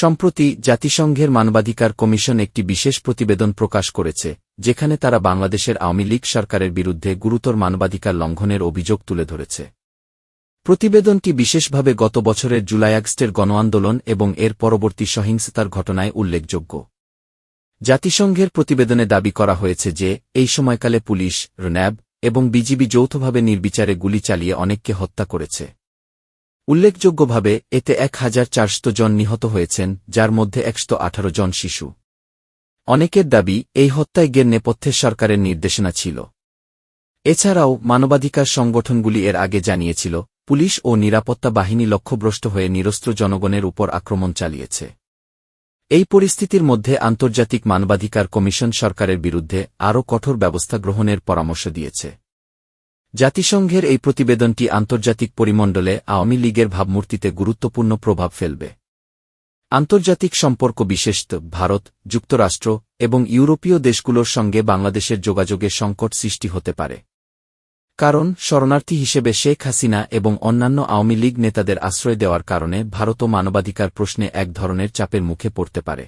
সম্প্রতি জাতিসংঘের মানবাধিকার কমিশন একটি বিশেষ প্রতিবেদন প্রকাশ করেছে, যেখানে তারা বাংলাদেশের আওয়ামী লীগ সরকারের বিরুদ্ধে গুরুতর মানবাধিকার লঙ্ঘনের অভিযোগ তুলে ধরেছে। প্রতিবেদনটি বিশেষভাবে গত বছরের জুলাই আগস্টের গণ আন্দোলন এবং এর পরবর্তী সহিংসতার ঘটনায় উল্লেখযোগ্য। জাতিসংঘের প্রতিবেদনে দাবি করা হয়েছে যে, এই সময়কালে পুলিশ, র্যাব এবং বিজিবি যৌথভাবে নির্বিচারে গুলি চালিয়ে অনেককে হত্যা করেছে। উল্লেখযোগ্যভাবে, এতে এক হাজার চারশো জন নিহত হয়েছেন, যার মধ্যে একশো আঠারো জন শিশু। অনেকের দাবি, এই হত্যায় গের নেপথ্যের সরকারের নির্দেশনা ছিল। এছাড়াও, মানবাধিকার সংগঠনগুলি এর আগে জানিয়েছিল, পুলিশ ও নিরাপত্তা বাহিনী লক্ষ্যভ্রষ্ট হয়ে নিরস্ত্র জনগণের উপর আক্রমণ চালিয়েছে। এই পরিস্থিতির মধ্যে আন্তর্জাতিক মানবাধিকার কমিশন সরকারের বিরুদ্ধে আরও কঠোর ব্যবস্থা গ্রহণের পরামর্শ দিয়েছে। জাতিসংঘের এই প্রতিবেদনটি আন্তর্জাতিক পরিমণ্ডলে আওয়ামী লীগের ভাবমূর্তিতে গুরুত্বপূর্ণ প্রভাব ফেলবে। আন্তর্জাতিক সম্পর্ক বিশেষত ভারত, যুক্তরাষ্ট্র এবং ইউরোপীয় দেশগুলোর সঙ্গে বাংলাদেশের যোগাযোগে সংকট সৃষ্টি হতে পারে। কারণ, শরণার্থী হিসেবে শেখ হাসিনা এবং অন্যান্য আওয়ামী লীগ নেতাদের আশ্রয় দেওয়ার কারণে ভারতও মানবাধিকার প্রশ্নে এক ধরনের চাপের মুখে পড়তে পারে।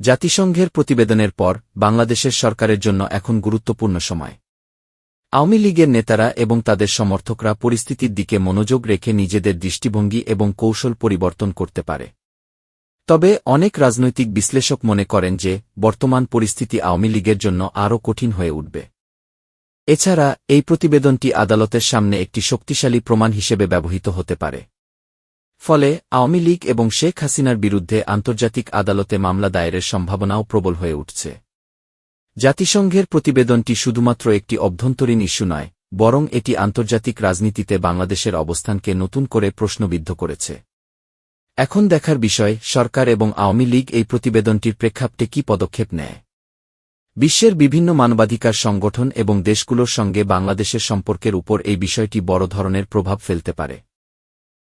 জাতিসংঘের প্রতিবেদনের পর, বাংলাদেশের সরকারের জন্য এখন গুরুত্বপূর্ণ সময়। আওয়ামী লীগের নেতারা এবং তাদের সমর্থকরা পরিস্থিতির দিকে মনোযোগ রেখে নিজেদের দৃষ্টিভঙ্গি এবং কৌশল পরিবর্তন করতে পারে। তবে অনেক রাজনৈতিক বিশ্লেষক মনে করেন যে, বর্তমান পরিস্থিতি আওয়ামী লীগের জন্য আরও কঠিন হয়ে উঠবে। এছাড়া, এই প্রতিবেদনটি আদালতের সামনে একটি শক্তিশালী প্রমাণ হিসেবে ব্যবহৃত হতে পারে। ফলে, আওয়ামী লীগ এবং শেখ হাসিনার বিরুদ্ধে আন্তর্জাতিক আদালতে মামলা দায়েরের সম্ভাবনাও প্রবল হয়ে উঠছে। জাতিসংঘের প্রতিবেদনটি শুধুমাত্র একটি অভ্যন্তরীণ ইস্যু নয়, বরং এটি আন্তর্জাতিক রাজনীতিতে বাংলাদেশের অবস্থানকে নতুন করে প্রশ্নবিদ্ধ করেছে। এখন দেখার বিষয়, সরকার এবং আওয়ামী লীগ এই প্রতিবেদনটির প্রেক্ষাপটে কি পদক্ষেপ নেয়। বিশ্বের বিভিন্ন মানবাধিকার সংগঠন এবং দেশগুলোর সঙ্গে বাংলাদেশের সম্পর্কের উপর এই বিষয়টি বড় ধরনের প্রভাব ফেলতে পারে।